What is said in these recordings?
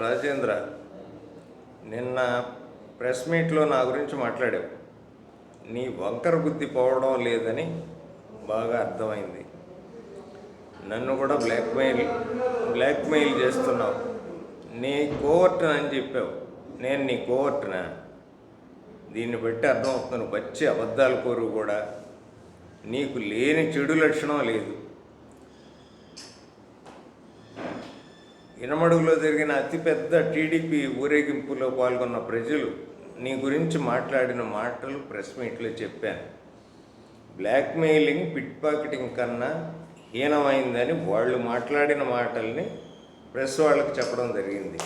రాజేంద్ర నిన్న ప్రెస్ మీట్లో నా గురించి మాట్లాడావు. నీ వంకర బుద్ధి పోవడం లేదని బాగా అర్థమైంది. నన్ను కూడా బ్లాక్మెయిల్ బ్లాక్మెయిల్ చేస్తున్నావు. నీ కోవర్టన్ అని చెప్పావు. నేను నీ కోవర్టనా? దీన్ని బట్టి అర్థమవుతున్నాను వచ్చే అబద్ధాలు కోరు కూడా. నీకు లేని చెడు లక్షణం లేదు. ఇనమడుగులో జరిగిన అతిపెద్ద టీడీపీ ఊరేగింపులో పాల్గొన్న ప్రజలు నీ గురించి మాట్లాడిన మాటలు ప్రెస్ మీట్లో చెప్పాను. బ్లాక్మెయిలింగ్ పిట్ పాకెటింగ్ కన్నా హీనమైందని వాళ్ళు మాట్లాడిన మాటల్ని ప్రెస్ వాళ్ళకి చెప్పడం జరిగింది.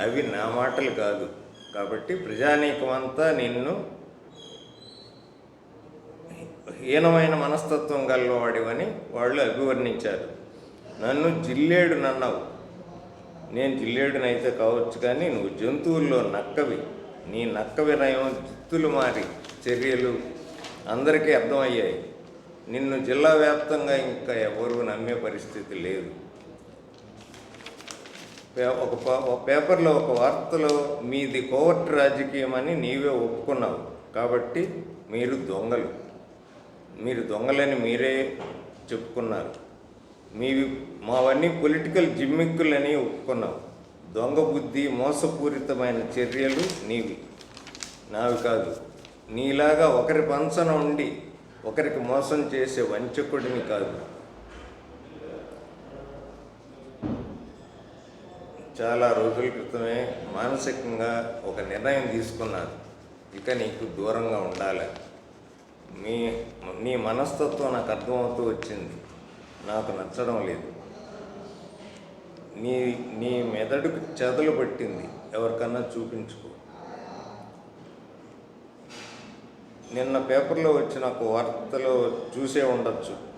అవి నా మాటలు కాదు. కాబట్టి ప్రజానీకమంతా నిన్ను హీనమైన మనస్తత్వం గలవాడివని వాళ్ళు అభివర్ణించారు. నన్ను జిల్లేడు నన్నావు. నేను జిల్లేడునైతే కావచ్చు కానీ నువ్వు జంతువుల్లో నక్కవి. నీ నక్క వినయం జిత్తులు మారి చర్యలు అందరికీ అర్థమయ్యాయి. నిన్ను జిల్లా వ్యాప్తంగా ఇంకా ఎవరు నమ్మే పరిస్థితి లేదు. ఒక ఒక పేపర్లో ఒక వార్తలో మీది కోవర్ట్ రాజకీయం అని నీవే ఒప్పుకున్నావు. కాబట్టి మీరు దొంగలు. మీరు దొంగలని మీరే చెప్పుకున్నారు. మీవి మావన్నీ పొలిటికల్ జిమ్మిక్కులని ఒప్పుకున్నావు. దొంగ బుద్ధి మోసపూరితమైన చర్యలు నీవి. నావి కాదు నీలాగా ఒకరి పంచన ఉండి ఒకరికి మోసం చేసే వంచకుడిని కాదు. చాలా రోజుల క్రితమే మానసికంగా ఒక నిర్ణయం తీసుకున్నాను. ఇక నీకు దూరంగా ఉండాలి. మీ నీ మనస్తత్వం నాకు అర్థమవుతూ వచ్చింది. నాకు నచ్చడం లేదు. నీ నీ మెదడుకు చెదలు పట్టింది. ఎవరికన్నా చూపించుకో. నిన్న పేపర్లో వచ్చిన ఒక వార్తలో చూసే ఉండొచ్చు.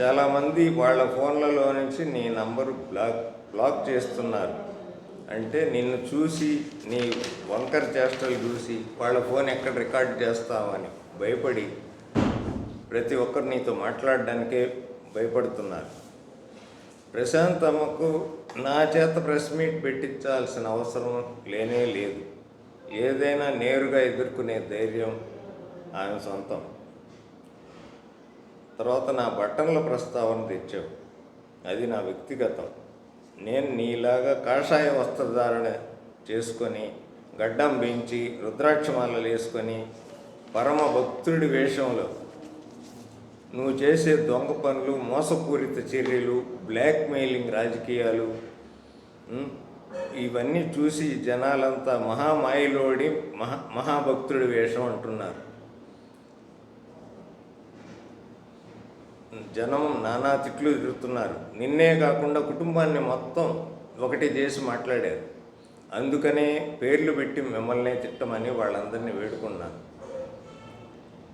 చాలామంది వాళ్ళ ఫోన్లలో నుంచి నీ నంబరు బ్లాక్ బ్లాక్ చేస్తున్నారు. అంటే నిన్ను చూసి నీ వంకర చేష్టలు చూసి వాళ్ళ ఫోన్ ఎక్కడ రికార్డ్ చేస్తామని భయపడి ప్రతి ఒక్కరు నీతో మాట్లాడడానికే భయపడుతున్నారు. ప్రశాంతమ్మకు నా చేత ప్రెస్ మీట్ పెట్టించాల్సిన అవసరం లేనే లేదు. ఏదైనా నేరుగా ఎదుర్కొనే ధైర్యం ఆమె సొంతం. తర్వాత నా బట్టన్ల ప్రస్తావన తెచ్చావు. అది నా వ్యక్తిగతం. నేను నీలాగా కాషాయ వస్త్రధారణ చేసుకొని గడ్డం పెంచి రుద్రాక్షమాలలు వేసుకొని పరమ భక్తుడి వేషంలో నువ్వు చేసే దొంగ పనులు మోసపూరిత చర్యలు బ్లాక్మెయిలింగ్ రాజకీయాలు ఇవన్నీ చూసి జనాలంతా మహామాయలోడి మహా మహాభక్తుడి వేషం అంటున్నారు. జనం నానా తిట్లు తిరుగుతున్నారు నిన్నే కాకుండా కుటుంబాన్ని మొత్తం ఒకటి చేసి మాట్లాడారు. అందుకనే పేర్లు పెట్టి మిమ్మల్ని తిట్టమని వాళ్ళందరినీ వేడుకున్నాను.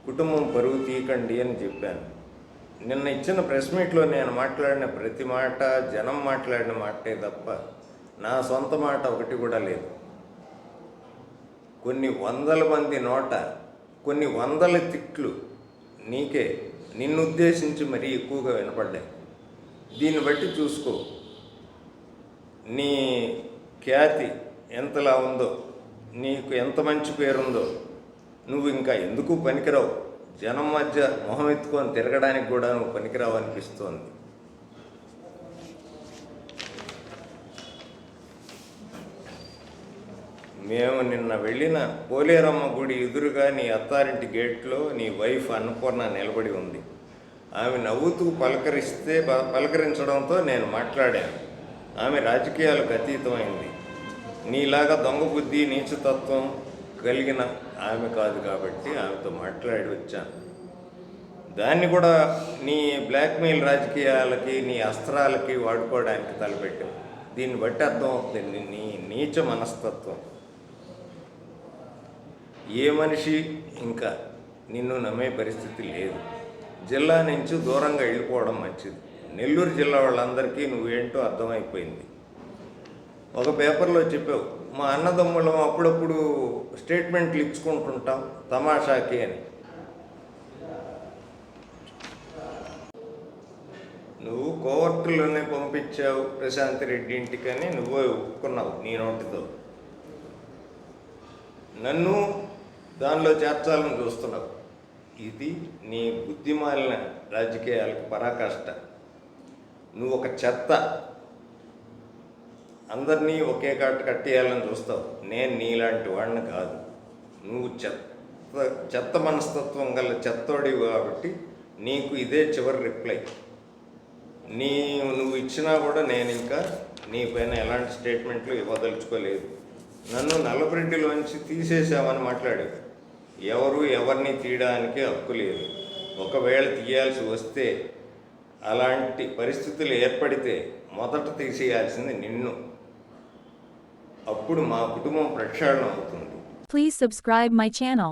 కుటుంబం పరువు తీయకండి అని చెప్పాను. నిన్న ఇచ్చిన ప్రెస్ మీట్లో నేను మాట్లాడిన ప్రతి మాట జనం మాట్లాడిన మాటే తప్ప నా సొంత మాట ఒకటి కూడా లేదు. కొన్ని వందల మంది నోట కొన్ని వందల తిట్లు నీకే. నిన్నుద్దేశించి మరీ ఎక్కువగా వినపడ్డాయి. దీన్ని బట్టి చూసుకో. నీ ఖ్యాతి ఎంతలా ఉందో నీకు ఎంత మంచి పేరుందో నువ్వు ఇంకా ఎందుకు పనికిరావు? జనం మధ్య మొహం ఎత్తుకొని తిరగడానికి కూడా నువ్వు పనికిరావనిపిస్తోంది. మేము నిన్న వెళ్ళిన పోలేరమ్మ గుడి ఎదురుగా నీ అత్తారింటి గేట్లో నీ వైఫ్ అన్నపూర్ణ నిలబడి ఉంది. ఆమె నవ్వుతూ పలకరిస్తే ప- పలకరించడంతో నేను మాట్లాడాను. ఆమె రాజకీయాలకు అతీతమైంది. నీలాగా దొంగ బుద్ధి నీచతత్వం కలిగిన ఆమె కాదు కాబట్టి ఆమెతో మాట్లాడి వచ్చాను. దాన్ని కూడా నీ బ్లాక్మెయిల్ రాజకీయాలకి నీ అస్త్రాలకి వాడుకోవడానికి తలపెట్టావు దీన్ని బట్టి అర్థం అవుతుంది నీ నీచ మనస్తత్వం. ఏ మనిషి ఇంకా నిన్ను నమ్మే పరిస్థితి లేదు. జిల్లా నుంచి దూరంగా వెళ్ళిపోవడం మంచిది. నెల్లూరు జిల్లా వాళ్ళందరికీ నువ్వేంటో అర్థమైపోయింది. ఒక పేపర్లో చెప్పావు మా అన్నదమ్ములం అప్పుడప్పుడు స్టేట్మెంట్లు ఇచ్చుకుంటుంటాం తమాషాకి అని. నువ్వు కోవర్టులోనే పంపించావు ప్రశాంత్ రెడ్డి ఇంటికని నువ్వే ఒప్పుకున్నావు నీ నోటితో. నన్ను దానిలో చేర్చాలని చూస్తున్నావు. ఇది నీ బుద్ధిమాలిన రాజకీయాలకు పరాకాష్ట. నువ్వు ఒక చెత్త. అందరినీ ఒకే కాట కట్టేయాలని చూస్తావు. నేను నీలాంటి వాడిని కాదు. నువ్వు చెత్త చెత్త మనస్తత్వం గల చెత్తోడివి కాబట్టి నీకు ఇదే చివరి రిప్లై. నీ నువ్వు ఇచ్చినా కూడా నేను ఇంకా నీ పైన ఎలాంటి స్టేట్మెంట్లు ఇవ్వదలుచుకోలేదు. నన్ను నల్లబరెడ్డిలోంచి తీసేసామని మాట్లాడాడు ఎవరు ఎవరిని తీయడానికి హక్కు లేదు. ఒకవేళ తీయాల్సి వస్తే అలాంటి పరిస్థితులు ఏర్పడితే మొదట తీసేయాల్సింది నిన్ను. అప్పుడు మా కుటుంబం ప్రక్షాళన అవుతుంది Please subscribe my channel.